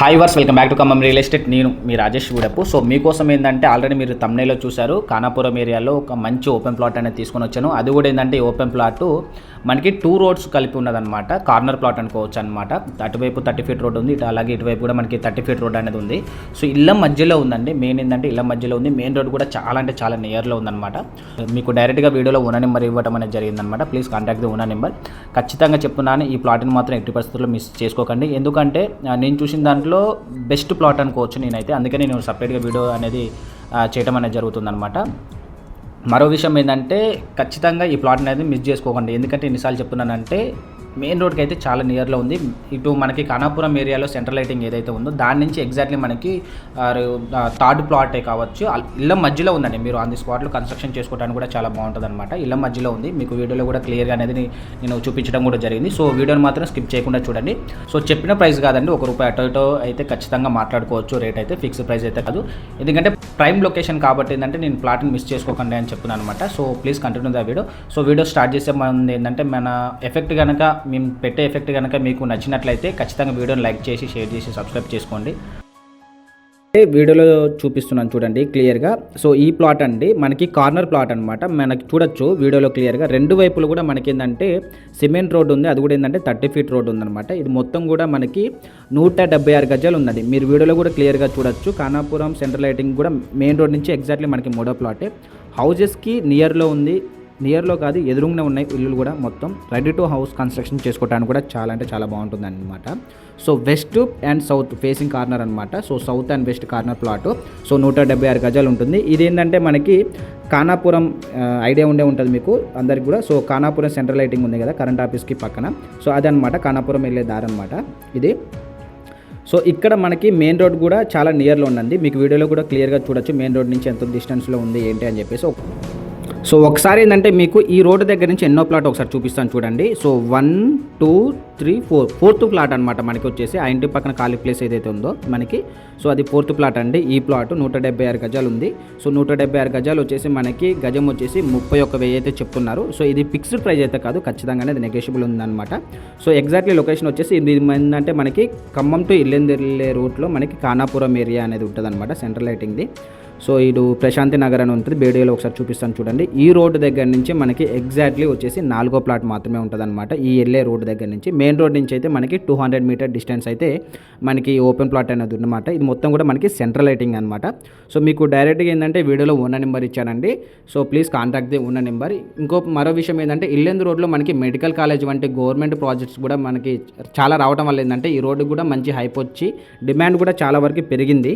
Hi verse welcome back to Khammam real estate నేను మీ Rajesh Gudapu so మీకోసం ఏంటంటే ఆల్రెడీ మీరు తమ్నేలో చూశారు. కానాపురం ఏరియాలో ఒక మంచి ఓపెన్ ప్లాట్ అనేది తీసుకొని వచ్చాను. అది కూడా ఏంటంటే ఈ ఓపెన్ ప్లాట్ మనకి టూ రోడ్స్ కలిపి ఉన్నదన్నమాట. కార్నర్ ప్లాట్ అనుకోవచ్చు అనమాట అటువైపు థర్టీ ఫీట్ రోడ్ ఉంది. ఇటు అలాగే ఇటువైపు కూడా మనకి థర్టీ ఫీట్ రోడ్ అనేది ఉంది. సో ఇళ్ళ మధ్యలో ఉందండి. మెయిన్ ఏంటంటే ఇళ్ళ మధ్యలో ఉంది. మెయిన్ రోడ్ కూడా చాలా అంటే చాలా నియర్లో ఉందన్నమాట. మీకు డైరెక్ట్గా వీడియోలో ఉన్న నెంబర్ ఇవ్వడం అనేది జరిగిందనమాట ప్లీజ్ కాంటాక్ట్ ది ఉన్న నెంబర్ ఖచ్చితంగా చెప్తున్నాను ఈ ప్లాట్ని మాత్రం ఎట్టి పరిస్థితుల్లో మిస్ చేసుకోకండి. ఎందుకంటే నేను చూసిన దాంట్లో బెస్ట్ ప్లాట్ అనుకోవచ్చు నేనైతే. అందుకని నేను సపరేట్గా వీడియో అనేది చేయటం చేయడం అనేది జరుగుతుందన్నమాట. మరో విషయం ఏంటంటే ఖచ్చితంగా ఈ ప్లాట్ అనేది మిస్ చేసుకోకండి. ఎందుకంటే ఎన్నిసార్లు చెప్తున్నానంటే మెయిన్ రోడ్కి అయితే చాలా నియర్లో ఉంది. ఇటు మనకి కానాపురం ఏరియాలో సెంట్రల్ లైటింగ్ ఏదైతే ఉందో దాని నుంచి ఎగ్జాక్ట్లీ మనకి థర్డ్ ప్లాటే కావచ్చు. ఇళ్ళ మధ్యలో ఉందండి మీరు ఆన్ ది స్పాట్లో కన్స్ట్రక్షన్ చేసుకోవడానికి కూడా చాలా బాగుంటుంది అనమాట ఇళ్ళ మధ్యలో ఉంది. మీకు వీడియోలో కూడా క్లియర్గా అనేది నేను చూపించడం కూడా జరిగింది. సో వీడియోని మాత్రం స్కిప్ చేయకుండా చూడండి. సో చెప్పిన ప్రైస్ కాదండి. ఒక రూపాయి అటో ఇటో అయితే ఖచ్చితంగా మాట్లాడుకోవచ్చు. రేట్ అయితే ఫిక్స్డ్ ప్రైస్ అయితే కాదు. ఎందుకంటే ప్రైమ్ లొకేషన్ కాబట్టి ఏంటంటే నేను ప్లాట్ని మిస్ చేసుకోకండి అని చెప్తున్నాను అనమాట so please continue the video. So video start చేసే ముందు ఏంటంటే మన ఎఫెక్ట్ కనుక మేము పెట్టే ఎఫెక్ట్ కనుక మీకు నచ్చినట్లయితే ఖచ్చితంగా వీడియోని లైక్ చేసి షేర్ చేసి సబ్స్క్రైబ్ చేసుకోండి. వీడియోలో చూపిస్తున్నాను చూడండి క్లియర్గా సో ఈ ప్లాట్ అండి మనకి కార్నర్ ప్లాట్ అనమాట మనకి చూడొచ్చు వీడియోలో క్లియర్గా రెండు వైపులు కూడా మనకి ఏంటంటే సిమెంట్ రోడ్ ఉంది అది కూడా ఏంటంటే థర్టీ ఫీట్ రోడ్ ఉందన్నమాట. ఇది మొత్తం కూడా మనకి నూట డెబ్బై ఆరు గజాలు ఉందండి. మీరు వీడియోలో కూడా క్లియర్గా చూడొచ్చు. కానాపురం సెంట్రల్ లైటింగ్ కూడా మెయిన్ రోడ్ నుంచి ఎగ్జాక్ట్లీ మనకి మూడో ప్లాటే హౌజెస్కి నియర్లో ఉంది నియర్లో కాదు ఎదురుగానే ఉన్నాయి ఇల్లులు కూడా మొత్తం రెడీ టు హౌస్ కన్స్ట్రక్షన్ చేసుకోవడానికి కూడా చాలా అంటే చాలా బాగుంటుంది అనమాట so west and south facing corner అనమాట so south and west corner plot so నూట డెబ్బై ఆరు గజాలు ఉంటుంది. ఇది ఏంటంటే మనకి కానాపురం ఐడియా ఉండే ఉంటుంది మీకు అందరికి కూడా. సో కానాపురం సెంట్రల్ లైటింగ్ ఉంది కదా కరెంట్ ఆఫీస్కి పక్కన. సో అదనమాట కానాపురం వెళ్ళే దారి అనమాట ఇది. సో ఇక్కడ మనకి మెయిన్ రోడ్ కూడా చాలా నియర్లో ఉందండి. మీకు వీడియోలో కూడా క్లియర్గా చూడొచ్చు మెయిన్ రోడ్ నుంచి ఎంత డిస్టెన్స్లో ఉంది ఏంటి అని చెప్పేసి. సో ఒకసారి ఏంటంటే మీకు ఈ రోడ్డు దగ్గర నుంచి ఎన్నో ప్లాట్ ఒకసారి చూపిస్తాను చూడండి. So one two three four fourth plot అనమాట మనకి వచ్చేసి. ఆ ఇంటి పక్కన ఖాళీ ప్లేస్ ఏదైతే ఉందో మనకి. సో అది ఫోర్త్ ప్లాట్ అండి. ఈ ప్లాట్ నూట డెబ్బై ఆరు గజాలు ఉంది. సో నూట డెబ్బై ఆరు గజాలు వచ్చేసి మనకి గజం వచ్చేసి ముప్పై ఒక్క వెయ్యి అయితే చెప్తున్నారు. సో ఇది ఫిక్స్డ్ ప్రైస్ అయితే కాదు ఖచ్చితంగానే అది నెగోషియబుల్ ఉందన్నమాట. సో ఎగ్జాక్ట్లీ లొకేషన్ వచ్చేసి ఇది ఏంటంటే మనకి ఖమ్మం టు ఇల్లెందిర్లే రూట్లో మనకి కానాపురం ఏరియా అనేది ఉంటుంది అనమాట సెంట్రల్ లైటింగ్ది. సో ఇటు ప్రశాంతి నగర్ అని ఉంటుంది. బేడియోలో ఒకసారి చూపిస్తాను చూడండి. ఈ రోడ్డు దగ్గర నుంచి మనకి ఎగ్జాక్ట్లీ వచ్చేసి నాలుగో ప్లాట్ మాత్రమే ఉంటుంది అనమాట ఈ ఎల్ఏ రోడ్డు దగ్గర నుంచి. మెయిన్ రోడ్ నుంచి అయితే మనకి టూ హండ్రెడ్ మీటర్ డిస్టెన్స్ అయితే మనకి ఓపెన్ ప్లాట్ అనేది ఉన్నమాట. ఇది మొత్తం కూడా మనకి సెంట్రల్ లైటింగ్ అనమాట సో మీకు డైరెక్ట్గా ఏంటంటే వీడియోలో ఉన్న నెంబర్ ఇచ్చానండి. సో ప్లీజ్ కాంటాక్ట్ ది ఉన్న నెంబర్ ఇంకో మరో విషయం ఏంటంటే ఇల్లెందు రోడ్లో మనకి మెడికల్ కాలేజ్ వంటి గవర్నమెంట్ ప్రాజెక్ట్స్ కూడా మనకి చాలా రావడం వల్ల ఏంటంటే ఈ రోడ్డు కూడా మంచి హైప్ వచ్చి డిమాండ్ కూడా చాలా వరకు పెరిగింది.